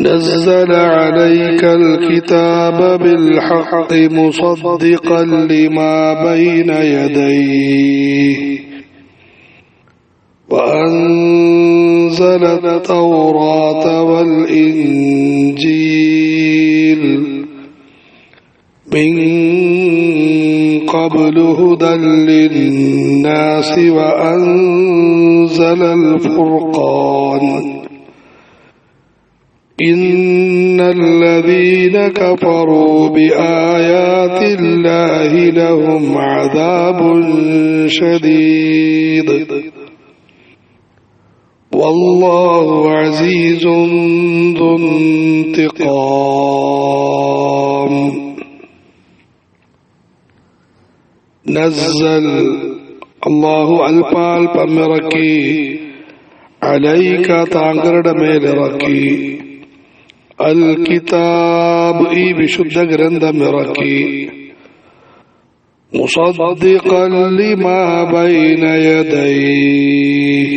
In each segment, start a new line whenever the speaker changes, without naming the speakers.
نزل عليك الكتاب بالحق مصدقا لما بين يديه. وأنزل التوراة والإنجيل من قبل هدى للناس وأنزل الفرقان إن الذين كفروا بآيات الله لهم عذاب شديد. والله عزيز ذو انتقام. نزل الله البال بمركي عليك تانگرد ميل ركي കിതാബ് ഈ വിശുദ്ധ ഗ്രന്ഥം ഇറക്കി مصدقا لما بين يديه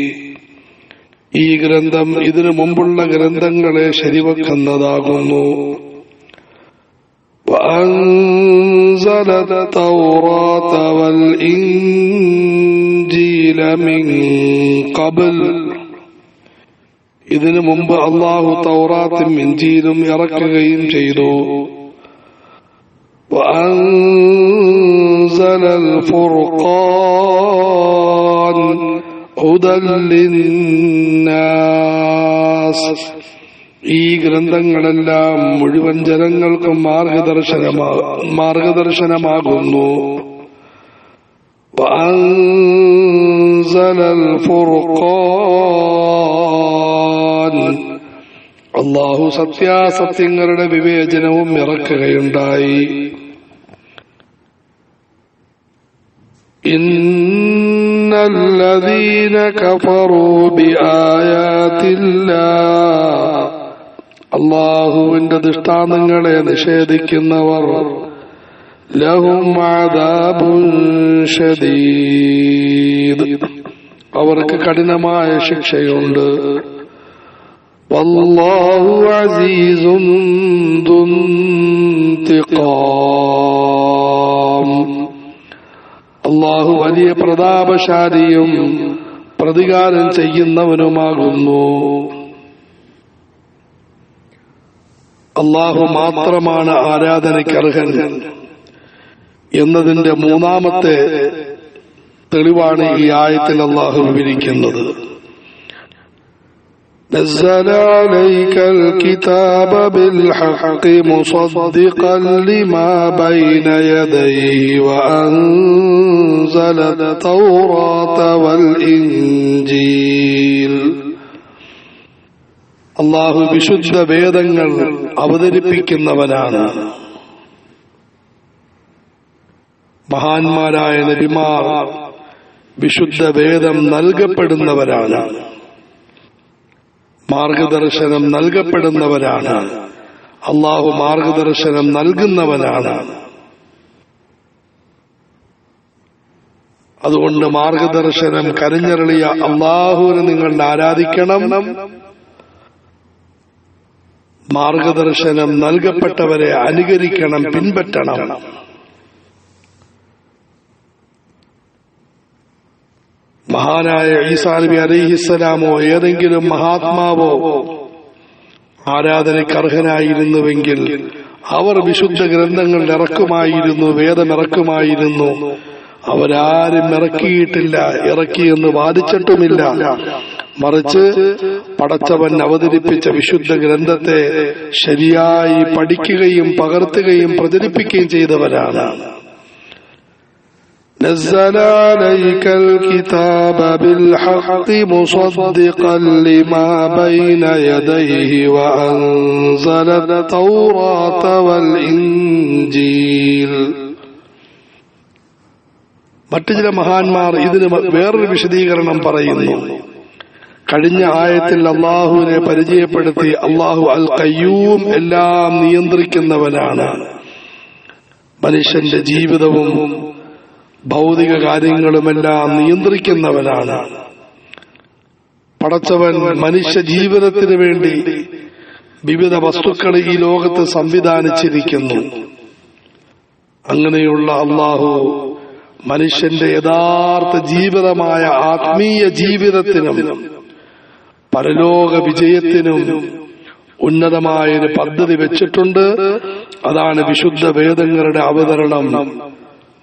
ഈ ഗ്രന്ഥം ഇതിനു മുമ്പുള്ള ഗ്രന്ഥങ്ങളെ ശരിവെക്കുന്നതാകുന്നു وأنزل التوراة والإنجيل من قبل ഇതിനു മുമ്പ് അള്ളാഹു തൗറാത്തും ഇഞ്ചിയിലും ഇറക്കുകയും ചെയ്തു وأنزل الفرقان هدى للناس ഈ ഗ്രന്ഥങ്ങളെല്ലാം മുഴുവൻ ജനങ്ങൾക്കും മാർഗദർശനമാ മാർഗദർശനമാകുന്നു وأنزل الفرقان അള്ളാഹു സത്യാസത്യങ്ങളുടെ വിവേചനവും ഇറക്കുകയുണ്ടായി. ഇന്നല്ലദീന കഫറൂ ബിആയാതില്ലാഹ്. അള്ളാഹുവിന്റെ ദൃഷ്ടാന്തങ്ങളെ നിഷേധിക്കുന്നവർ അവർക്ക് കഠിനമായ ശിക്ഷയുണ്ട്. വല്ലാഹു انتقام. الله അള്ളാഹു വലിയ പ്രതാപശാലിയും പ്രതികാരം ചെയ്യുന്നവനുമാകുന്നു. അള്ളാഹു മാത്രമാണ് ആരാധനയ്ക്കർഹൻ എന്നതിന്റെ മൂന്നാമത്തെ തെളിവാണ് ഈ ആയത്തിൽ അള്ളാഹു വിവരിക്കുന്നത്. نزل عليك الكتاب بالحق مصدقا لما بين يديه وأنزل التوراة والإنجيل അള്ളാഹു വിശുദ്ധ വേദങ്ങൾ അവതരിപ്പിക്കുന്നവനാണ് മഹാന്മാരായ നബിമാർ വിശുദ്ധ വേദം നൽകപ്പെടുന്നവരാണ് മാർഗദർശനം നൽകപ്പെടുന്നവരാണ്. അള്ളാഹു മാർഗദർശനം നൽകുന്നവനാണ്. അതുകൊണ്ട് മാർഗദർശനം കരഞ്ഞരളിയ അള്ളാഹുവിനെ നിങ്ങൾ ആരാധിക്കണം. മാർഗദർശനം നൽകപ്പെട്ടവരെ അനുകരിക്കണം പിൻപറ്റണം. മഹാനായ ഈസാ നബി അലൈഹിസ്സലാമോ ഏതെങ്കിലും മഹാത്മാവോ ആരാധനയ്ക്ക് അർഹനായിരുന്നുവെങ്കിൽ അവർ വിശുദ്ധ ഗ്രന്ഥങ്ങൾ ഇറക്കുമായിരുന്നു വേദമിറക്കുമായിരുന്നു അവരാരും ഇറക്കിയിട്ടില്ല ഇറക്കിയെന്ന് വാദിച്ചിട്ടുമില്ല. മറിച്ച് പടച്ചവൻ അവതരിപ്പിച്ച വിശുദ്ധ ഗ്രന്ഥത്തെ ശരിയായി പഠിക്കുകയും പകർത്തുകയും പ്രചരിപ്പിക്കുകയും ചെയ്തവരാണ്. نزل عليك الكتاب بالحق مصدقا لما بين يديه وأنزل التوراة والإنجيل മറ്റു ചില മഹാന്മാർ ഇതിന് വേറൊരു വിശദീകരണം പറയുന്നു കഴിഞ്ഞ ആയത്തിൽ അള്ളാഹുവിനെ പരിചയപ്പെടുത്തി അള്ളാഹു അൽ കയ്യൂം എല്ലാം നിയന്ത്രിക്കുന്നവനാണ് മനുഷ്യന്റെ ജീവിതവും ഭൗതിക കാര്യങ്ങളുമെല്ലാം നിയന്ത്രിക്കുന്നവനാണ്. പടച്ചവൻ മനുഷ്യ ജീവിതത്തിന് വേണ്ടി വിവിധ വസ്തുക്കൾ ഈ ലോകത്ത് സംവിധാനിച്ചിരിക്കുന്നു. അങ്ങനെയുള്ള അള്ളാഹു മനുഷ്യന്റെ യഥാർത്ഥ ജീവിതമായ ആത്മീയ ജീവിതത്തിനും പരലോക വിജയത്തിനും ഉന്നതമായൊരു പദ്ധതി വെച്ചിട്ടുണ്ട്. അതാണ് വിശുദ്ധ വേദങ്ങളുടെ അവതരണം.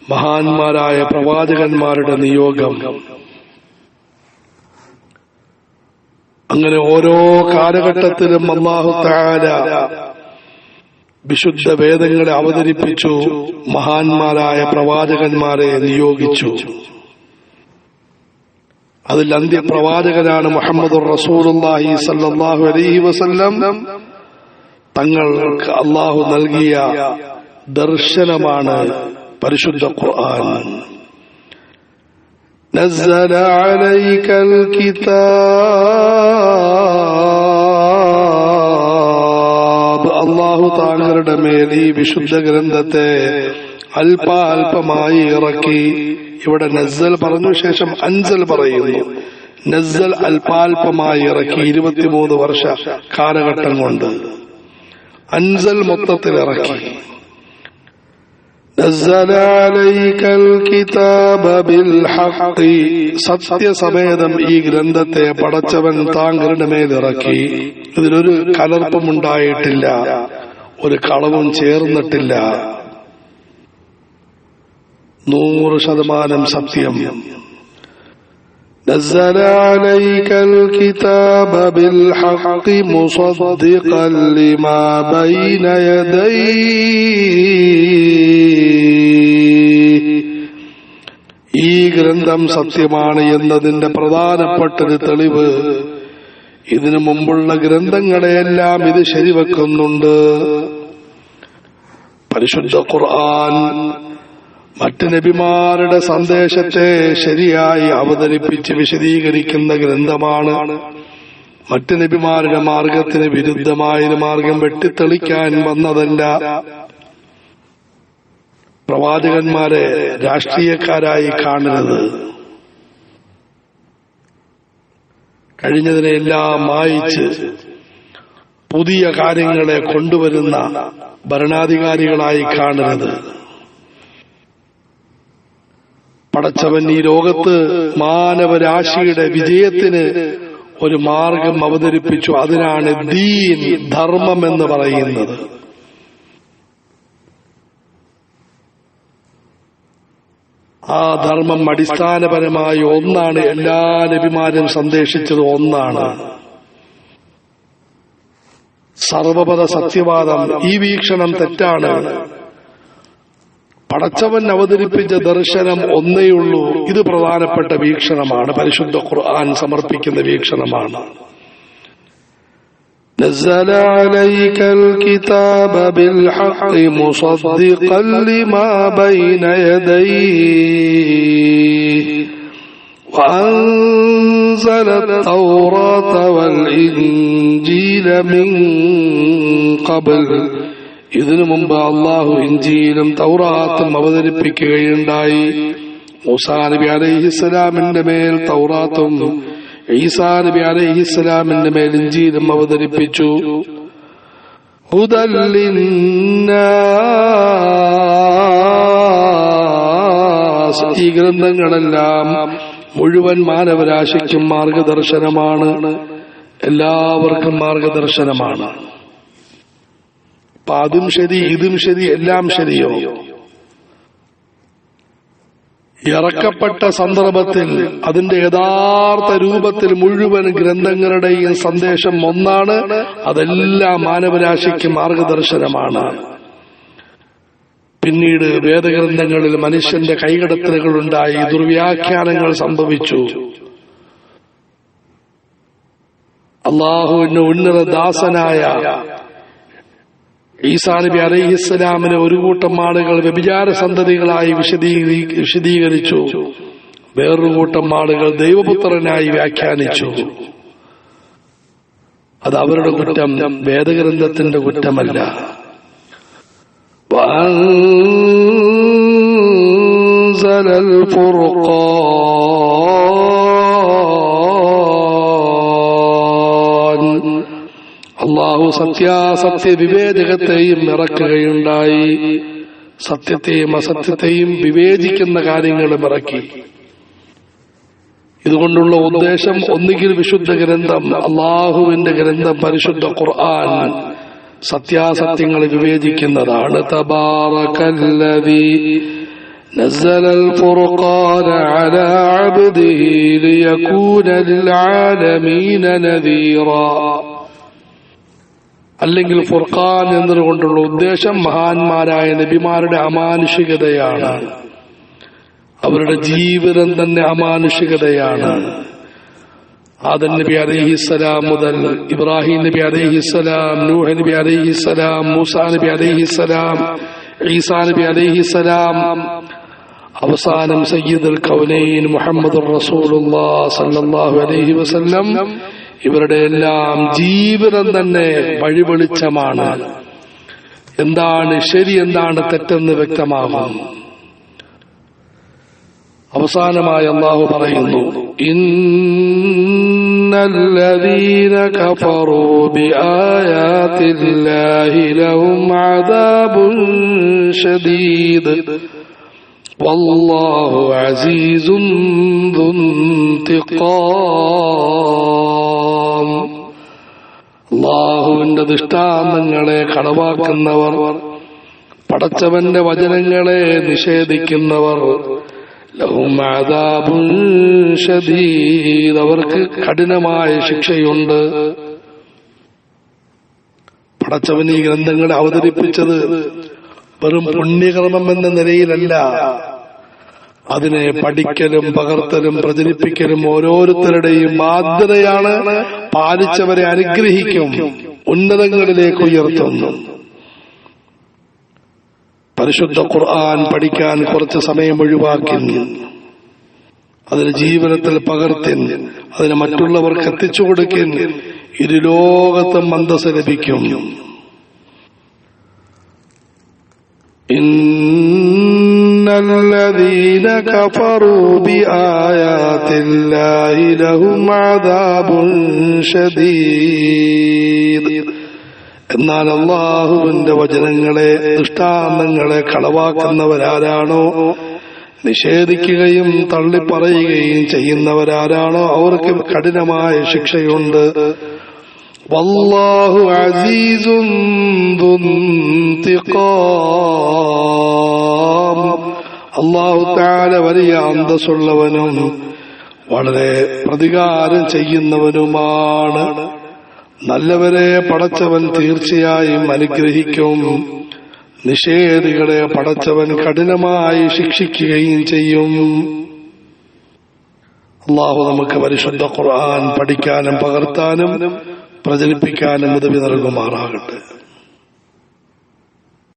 മഹാന്മാരായ പ്രവാചകന്മാരുടെ നിയോഗം. അങ്ങനെ ഓരോ കാലഘട്ടത്തിലും അള്ളാഹു താര വിശുദ്ധ വേദങ്ങളെ അവതരിപ്പിച്ചു മഹാന്മാരായ പ്രവാചകന്മാരെ നിയോഗിച്ചു. അതിൽ അന്ത്യപ്രവാചകനാണ് മുഹമ്മദ് റസൂലുള്ളാഹി സല്ലാഹു അലൈഹി വസല്ലം. തങ്ങൾക്ക് അള്ളാഹു നൽകിയ ദർശനമാണ് പരിശുദ്ധ ഖുർആൻ نزل عليك الكتاب അള്ളാഹു താങ്കളുടെ മേൽ ഈ വിശുദ്ധ ഗ്രന്ഥത്തെ അല്പ അല്പമായി ഇറക്കി ഇവിടെ നസ്സൽ പറഞ്ഞു ശേഷം അൻസൽ പറയുന്നു നസ്സൽ അല്പാൽപമായി ഇറക്കി ഇരുപത്തിമൂന്ന് വർഷ കാലഘട്ടം കൊണ്ട് അൻസൽ മൊത്തത്തിൽ ഇറക്കി نزل عليك الكتاب بالحق സത്യസമേതം ഈ ഗ്രന്ഥത്തെ പടച്ചവൻ താങ്കളുടെ മേലിറക്കി ഇതിലൊരു കലർപ്പും ഉണ്ടായിട്ടില്ല ഒരു കളവും ചേർന്നിട്ടില്ല നൂറ് ശതമാനം സത്യം نزل عليك الكتاب بالحق مصدقا لما بين يديه ഈ ഗ്രന്ഥം സത്യമാണ് എന്നതിന്റെ പ്രധാനപ്പെട്ടൊരു തെളിവ് ഇതിനു മുമ്പുള്ള ഗ്രന്ഥങ്ങളെയെല്ലാം ഇത് ശരിവെക്കുന്നുണ്ട് പരിശുദ്ധ ഖുർആൻ മറ്റ് നബിമാരുടെ സന്ദേശത്തെ ശരിയായി അവതരിപ്പിച്ച് വിശദീകരിക്കുന്ന ഗ്രന്ഥമാണ് മറ്റ് നബിമാരുടെ മാർഗത്തിന് വിരുദ്ധമായൊരു മാർഗം വെട്ടിത്തെളിക്കാൻ വന്നതല്ല. പ്രവാചകന്മാരെ രാഷ്ട്രീയക്കാരായി കാണരുത്. കഴിഞ്ഞതിനെല്ലാം മായിച്ച് പുതിയ കാര്യങ്ങളെ കൊണ്ടുവരുന്ന ഭരണാധികാരികളായി കാണരുത്. പടച്ചവൻ ഈ ലോകത്ത് മാനവരാശിയുടെ വിജയത്തിന് ഒരു മാർഗം അവതരിപ്പിച്ചു. അതിനാണ് ദീൻ ധർമ്മം എന്ന് പറയുന്നത്. ആ ധർമ്മം അടിസ്ഥാനപരമായി ഒന്നാണ്. എല്ലാ നബിമാരും സന്ദേശിച്ചത് ഒന്നാണ്. സർവപദ സത്യവാദം ഈ വീക്ഷണം തെറ്റാണ്. പടച്ചവൻ അവതരിപ്പിച്ച ദർശനം ഒന്നേയുള്ളൂ ഇത് പ്രധാനപ്പെട്ട വീക്ഷണമാണ് പരിശുദ്ധ ഖുർആൻ സമർപ്പിക്കുന്ന വീക്ഷണമാണ് نزل عليك الكتاب بالحق مصدقا لما بين يديه وأنزل التوراة والإنجيل من قبل ഇതിനു മുമ്പ് അള്ളാഹു ഇഞ്ചിയിലും തൗറാത്തും അവതരിപ്പിക്കുകയുണ്ടായി. മൂസാ നബി അലൈഹിസ്സലാമിന്റെ മേൽ തൗറാത്തും ഈസാ നബി അലൈഹിസ്സലാമിന്റെ മേൽ ഇഞ്ചിയിലും അവതരിപ്പിച്ചു. ഈ ഗ്രന്ഥങ്ങളെല്ലാം മുഴുവൻ മാനവരാശിക്കും മാർഗദർശനമാണ്. എല്ലാവർക്കും മാർഗദർശനമാണ്. അപ്പൊ അതും ശരി ഇതും ശരി എല്ലാം ശരിയോ? ഇറക്കപ്പെട്ട സന്ദർഭത്തിൽ അതിന്റെ യഥാർത്ഥ രൂപത്തിൽ മുഴുവൻ ഗ്രന്ഥങ്ങളുടെയും സന്ദേശം ഒന്നാണ്. അതെല്ലാം മാനവരാശിക്ക് മാർഗദർശനമാണ്. പിന്നീട് വേദഗ്രന്ഥങ്ങളിൽ മനുഷ്യന്റെ കൈകടത്തലുകളുണ്ടായി ദുർവ്യാഖ്യാനങ്ങൾ സംഭവിച്ചു. അള്ളാഹുവിന്റെ ഉന്നത ദാസനായ ഈസാ നബി അലൈഹിസ്സലാമിനെ ഒരു കൂട്ടം ആളുകൾ വ്യഭിചാര സന്തതികളായി വിശദീകരി വിശദീകരിച്ചു വേറൊരു കൂട്ടം ആളുകൾ ദൈവപുത്രനായി വ്യാഖ്യാനിച്ചു അത് അവരുടെ കുറ്റം വേദഗ്രന്ഥത്തിന്റെ കുറ്റമല്ല وأنزل الفرقان അള്ളാഹു അള്ളാഹു സത്യാസത്യ വിവേചകത്തെയും ഇറക്കുകയുണ്ടായി സത്യത്തെയും അസത്യത്തെയും വിവേചിക്കുന്ന കാര്യങ്ങളും ഇറക്കി ഇതുകൊണ്ടുള്ള ഉദ്ദേശം ഒന്നുകിൽ വിശുദ്ധ ഗ്രന്ഥം അള്ളാഹുവിന്റെ ഗ്രന്ഥം പരിശുദ്ധ ഖുർആൻ സത്യാസത്യങ്ങൾ വിവേചിക്കുന്നതാണ് തബാറകല്ലദീ نزل الفرقان على عبده ليكون للعالمين نذيرا അല്ലെങ്കിൽ ഫുർഖാൻ എന്നതുകൊണ്ടുള്ള ഉദ്ദേശം മഹാന്മാരായ നബിമാരുടെ അമാനുഷികതയാണ്. അവരുടെ ജീവിതം തന്നെ അമാനുഷികതയാണ്. ആദൻ നബി അലൈഹിസ്സലാം മുതൽ ഇബ്രാഹിം നബി അലൈഹിസ്സലാം നൂഹ് നബി അലൈഹിസ്സലാം മൂസാ നബി അലൈഹിസ്സലാം ഈസാ നബി അലൈഹിസ്സലാം അവസാനം സയ്യിദുൽ കൗനൈൻ മുഹമ്മദ് റസൂലുള്ളാ സല്ലല്ലാഹു അലൈഹി വസല്ലം ഇവരുടെ എല്ലാം ജീവിതം തന്നെ വഴിവെളിച്ചമാണ് എന്താണ് ശരി എന്താണ് തെറ്റെന്ന് വ്യക്തമാകും. അവസാനമായി അള്ളാഹു പറയുന്നു ഇന്നല്ലദീന കഫറൂ ബിആയാതില്ലാഹി ലഹും അദാബുൻ ശദീദ് വല്ലാഹു അസീസുൻ ദുൻതിഖാം അള്ളാഹുവിന്റെ ദൃഷ്ടാന്തങ്ങളെ കളവാക്കുന്നവർ പടച്ചവന്റെ വചനങ്ങളെ നിഷേധിക്കുന്നവർ അവർക്ക് കഠിനമായ ശിക്ഷയുണ്ട്. പടച്ചവൻ ഈ ഗ്രന്ഥങ്ങളെ അവതരിപ്പിച്ചത് വെറും പുണ്യകർമ്മം എന്ന നിലയിലല്ല. അതിനെ പഠിക്കലും പകർത്തലും പ്രചരിപ്പിക്കലും ഓരോരുത്തരുടെയും ബാധ്യതയാണ് പാലിച്ചവരെ അനുഗ്രഹിക്കും ഉന്നതങ്ങളിലേക്ക് ഉയർത്തുന്നു. പരിശുദ്ധ ഖുർആൻ പഠിക്കാൻ കുറച്ച് സമയം ഒഴിവാക്കി അതിന് ജീവനത്തിൽ പകർത്തി അതിന് മറ്റുള്ളവർക്ക് എത്തിച്ചു കൊടുക്കിൻ ഇരു ലോകത്തും മന്ദസ് ലഭിക്കും. الذين كفروا بآيات الله لهم عذاب شديد എന്നാൽ അള്ളാഹുവിന്റെ വചനങ്ങളെ ദൃഷ്ടാന്തങ്ങളെ കളവാക്കുന്നവരാരാണോ നിഷേധിക്കുകയും തള്ളിപ്പറയുകയും ചെയ്യുന്നവരാരാണോ അവർക്ക് കഠിനമായ ശിക്ഷയുണ്ട് വല്ലാഹു അസീസും അള്ളാഹു താല വലിയ അന്തസ്സുള്ളവനും വളരെ പ്രതികാരം ചെയ്യുന്നവനുമാണ്. നല്ലവരെ പടച്ചവൻ തീർച്ചയായും അനുഗ്രഹിക്കും. നിഷേധികളെ പടച്ചവൻ കഠിനമായി ശിക്ഷിക്കുകയും ചെയ്യും. അള്ളാഹു നമുക്ക് പരിശുദ്ധ ഖുർആൻ പഠിക്കാനും പകർത്താനും പ്രചരിപ്പിക്കാനും ഉദവി നൽകുമാറാകട്ടെ.